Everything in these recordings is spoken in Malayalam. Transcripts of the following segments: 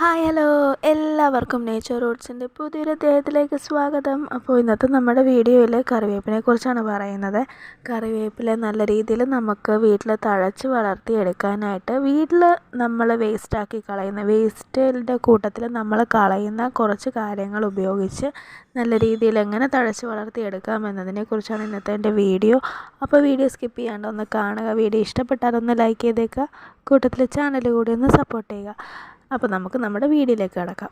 ഹായ് ഹലോ എല്ലാവർക്കും നേച്ചർ റൂട്ട്സിന്റെ പുതിയൊരു അദ്ദേഹത്തിലേക്ക് സ്വാഗതം. അപ്പോൾ ഇന്നത്തെ നമ്മുടെ വീഡിയോയിൽ കറിവേപ്പിനെ കുറിച്ചാണ് പറയുന്നത്. കറിവേപ്പില നല്ല രീതിയിൽ നമുക്ക് വീട്ടിൽ തഴച്ച് വളർത്തിയെടുക്കാനായിട്ട് വീട്ടിൽ നമ്മൾ വേസ്റ്റാക്കി കളയുന്ന വേസ്റ്റിന്റെ കൂട്ടത്തിൽ നമ്മൾ കളയുന്ന കുറച്ച് കാര്യങ്ങൾ ഉപയോഗിച്ച് നല്ല രീതിയിൽ എങ്ങനെ തഴച്ച് വളർത്തിയെടുക്കാം എന്നതിനെക്കുറിച്ചാണ് ഇന്നത്തെ എന്റെ വീഡിയോ. അപ്പോൾ വീഡിയോ സ്കിപ്പ് ചെയ്യാണ്ട് ഒന്ന് കാണുക. വീഡിയോ ഇഷ്ടപ്പെട്ടാൽ ഒന്ന് ലൈക്ക് ചെയ്തേക്കുക. കൂട്ടത്തിൽ ചാനൽ കൂടി ഒന്ന് സപ്പോർട്ട് ചെയ്യുക. അപ്പോൾ നമുക്ക് നമ്മുടെ വീഡിയോയിലേക്ക് കിടക്കാം.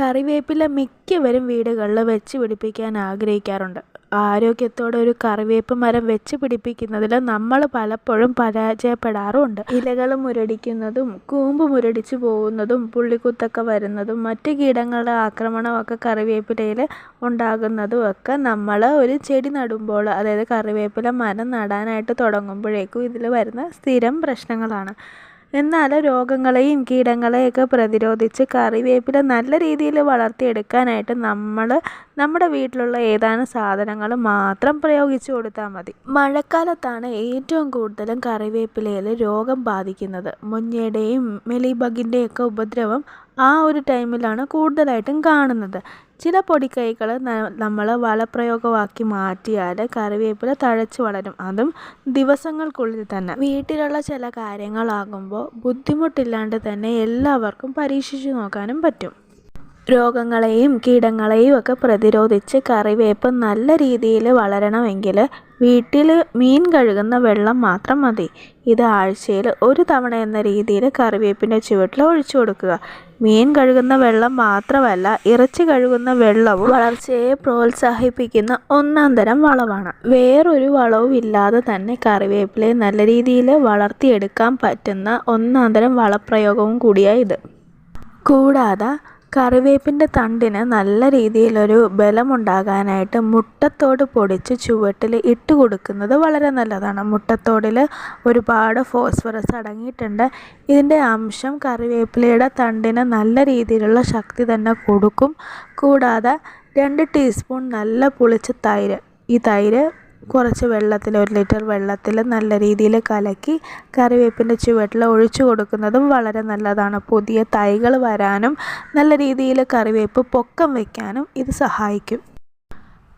കറിവേപ്പില മിക്കവരും വീടുകളിൽ വെച്ച് പിടിപ്പിക്കാൻ ആഗ്രഹിക്കാറുണ്ട്. ആരോഗ്യത്തോടെ ഒരു കറിവേപ്പ് മരം വെച്ച് പിടിപ്പിക്കുന്നതിൽ നമ്മൾ പലപ്പോഴും പരാജയപ്പെടാറുമുണ്ട്. ഇലകൾ മുരടിക്കുന്നതും കൂമ്പ് മുരടിച്ചു പോകുന്നതും പുള്ളിക്കുത്തൊക്കെ വരുന്നതും മറ്റ് കീടങ്ങളുടെ ആക്രമണമൊക്കെ കറിവേപ്പിലയിൽ ഉണ്ടാകുന്നതും ഒക്കെ നമ്മൾ ഒരു ചെടി നടുമ്പോൾ അതായത് കറിവേപ്പില മരം നടാനായിട്ട് തുടങ്ങുമ്പോഴേക്കും ഇതിൽ വരുന്ന സ്ഥിരം പ്രശ്നങ്ങളാണ്. എന്നാൽ രോഗങ്ങളെയും കീടങ്ങളെയൊക്കെ പ്രതിരോധിച്ച് കറിവേപ്പില നല്ല രീതിയിൽ വളർത്തിയെടുക്കാനായിട്ട് നമ്മൾ നമ്മുടെ വീട്ടിലുള്ള ഏതാനും സാധനങ്ങൾ മാത്രം പ്രയോഗിച്ചു കൊടുത്താൽ മതി. മഴക്കാലത്താണ് ഏറ്റവും കൂടുതലും കറിവേപ്പിലയിൽ രോഗം ബാധിക്കുന്നത്. മുഞ്ഞയുടെയും മെലിബഗിന്റെയൊക്കെ ഉപദ്രവം ആ ഒരു ടൈമിലാണ് കൂടുതലായിട്ടും കാണുന്നത്. ചില പൊടിക്കൈകൾ നമ്മൾ വളപ്രയോഗമാക്കി മാറ്റിയാൽ കറിവേപ്പില തഴച്ച് വളരും. അതും ദിവസങ്ങൾക്കുള്ളിൽ തന്നെ. വീട്ടിലുള്ള ചില കാര്യങ്ങളാകുമ്പോൾ ബുദ്ധിമുട്ടില്ലാണ്ട് തന്നെ എല്ലാവർക്കും പരീക്ഷിച്ചു നോക്കാനും പറ്റും. രോഗങ്ങളെയും കീടങ്ങളെയും ഒക്കെ പ്രതിരോധിച്ച് കറിവേപ്പ് നല്ല രീതിയിൽ വളരണമെങ്കിൽ വീട്ടിൽ മീൻ കഴുകുന്ന വെള്ളം മാത്രം മതി. ഇത് ആഴ്ചയിൽ ഒരു തവണ എന്ന രീതിയിൽ കറിവേപ്പിന്റെ ചുവട്ടിൽ ഒഴിച്ചു കൊടുക്കുക. മീൻ കഴുകുന്ന വെള്ളം മാത്രമല്ല ഇറച്ചി കഴുകുന്ന വെള്ളവും വളർച്ചയെ പ്രോത്സാഹിപ്പിക്കുന്ന ഒന്നാം തരം വളമാണ്. വേറൊരു വളവും ഇല്ലാതെ തന്നെ കറിവേപ്പിലെ നല്ല രീതിയിൽ വളർത്തിയെടുക്കാൻ പറ്റുന്ന ഒന്നാം തരം വളപ്രയോഗവും കൂടിയാണ് ഇത്. കൂടാതെ കറിവേപ്പിന്റെ തണ്ടിന് നല്ല രീതിയിലൊരു ബലമുണ്ടാകാനായിട്ട് മുട്ടത്തോട് പൊടിച്ച് ചുവട്ടിൽ ഇട്ട് കൊടുക്കുന്നത് വളരെ നല്ലതാണ്. മുട്ടത്തോടിൽ ഒരുപാട് ഫോസ്ഫറസ് അടങ്ങിയിട്ടുണ്ട്. ഇതിന്റെ അംശം കറിവേപ്പിലയുടെ തണ്ടിന് നല്ല രീതിയിലുള്ള ശക്തി തന്നെ കൊടുക്കും. കൂടാതെ രണ്ട് ടീസ്പൂൺ നല്ല പുളിച്ച തൈര് ഈ തൈര് കുറച്ച് വെള്ളത്തിൽ ഒരു ലിറ്റർ വെള്ളത്തിൽ നല്ല രീതിയിൽ കലക്കി കറിവേപ്പിന്റെ ചുവട്ടിൽ ഒഴിച്ചു കൊടുക്കുന്നതും വളരെ നല്ലതാണ്. പുതിയ തൈകൾ വരാനും നല്ല രീതിയിൽ കറിവേപ്പ് പൊക്കം വയ്ക്കാനും ഇത് സഹായിക്കും.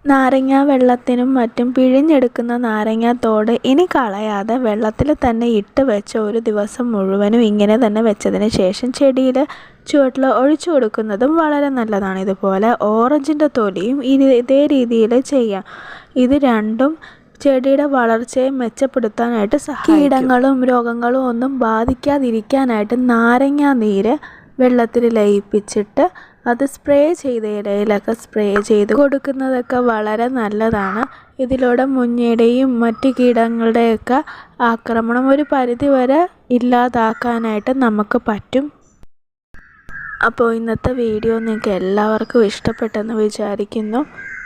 നാരങ്ങ വെള്ളത്തിനും മറ്റും പിഴിഞ്ഞെടുക്കുന്ന നാരങ്ങ തോട് ഇനി കളയാതെ വെള്ളത്തിൽ തന്നെ ഇട്ട് വെച്ച് ഒരു ദിവസം മുഴുവനും ഇങ്ങനെ തന്നെ വെച്ചതിന് ശേഷം ചെടിയിൽ ചുവട്ടിൽ ഒഴിച്ചു കൊടുക്കുന്നതും വളരെ നല്ലതാണ്. ഇതുപോലെ ഓറഞ്ചിന്റെ തൊലിയും ഇതേ രീതിയിൽ ചെയ്യാം. ഇത് രണ്ടും ചെടിയുടെ വളർച്ചയെ മെച്ചപ്പെടുത്താനായിട്ട് സഹായിക്കും. കീടങ്ങളും രോഗങ്ങളും ഒന്നും ബാധിക്കാതിരിക്കാനായിട്ട് നാരങ്ങ നീര് വെള്ളത്തിൽ ലയിപ്പിച്ചിട്ട് അത് സ്പ്രേ ചെയ്ത ഇടയിലൊക്കെ സ്പ്രേ ചെയ്ത് കൊടുക്കുന്നതൊക്കെ വളരെ നല്ലതാണ്. ഇതിലൂടെ മുഞ്ഞയുടെയും മറ്റ് കീടങ്ങളുടെയൊക്കെ ആക്രമണം ഒരു പരിധി വരെ ഇല്ലാതാക്കാനായിട്ട് നമുക്ക് പറ്റും. അപ്പോൾ ഇന്നത്തെ വീഡിയോ നിങ്ങൾക്ക് എല്ലാവർക്കും ഇഷ്ടപ്പെട്ടെന്ന് വിചാരിക്കുന്നു.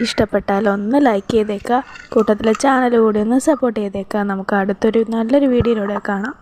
ഇഷ്ടപ്പെട്ടാൽ ഒന്ന് ലൈക്ക് ചെയ്തേക്കുക. കൂട്ടത്തിലെ ചാനൽ കൂടി ഒന്ന് സപ്പോർട്ട് ചെയ്തേക്കുക. നമുക്ക് അടുത്തൊരു നല്ലൊരു വീഡിയോയിലൂടെ കാണാം.